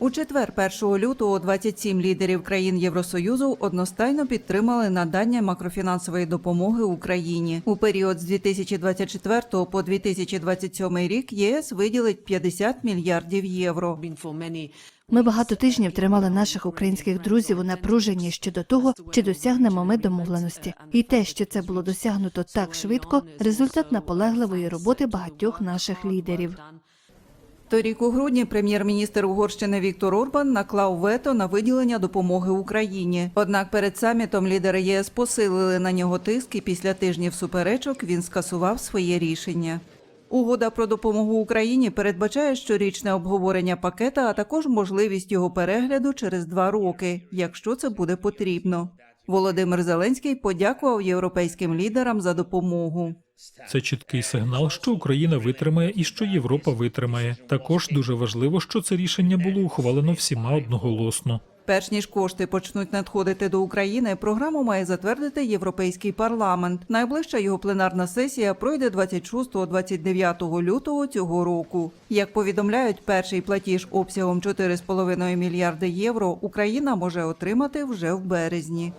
У четвер, 1 лютого, 27 лідерів країн Євросоюзу одностайно підтримали надання макрофінансової допомоги Україні. У період з 2024 по 2027 рік ЄС виділить 50 мільярдів євро. Ми багато тижнів тримали наших українських друзів у напруженні щодо того, чи досягнемо ми домовленості, і те, що це було досягнуто так швидко, результат наполегливої роботи багатьох наших лідерів. Торік у грудні прем'єр-міністр Угорщини Віктор Орбан наклав вето на виділення допомоги Україні. Однак перед самітом лідери ЄС посилили на нього тиск і після тижнів суперечок він скасував своє рішення. Угода про допомогу Україні передбачає щорічне обговорення пакета, а також можливість його перегляду через два роки, якщо це буде потрібно. Володимир Зеленський подякував європейським лідерам за допомогу. Це чіткий сигнал, що Україна витримає і що Європа витримає. Також дуже важливо, що це рішення було ухвалено всіма одноголосно. Перш ніж кошти почнуть надходити до України, програму має затвердити Європейський парламент. Найближча його пленарна сесія пройде 26-29 лютого цього року. Як повідомляють, перший платіж обсягом 4,5 мільярди євро Україна може отримати вже в березні.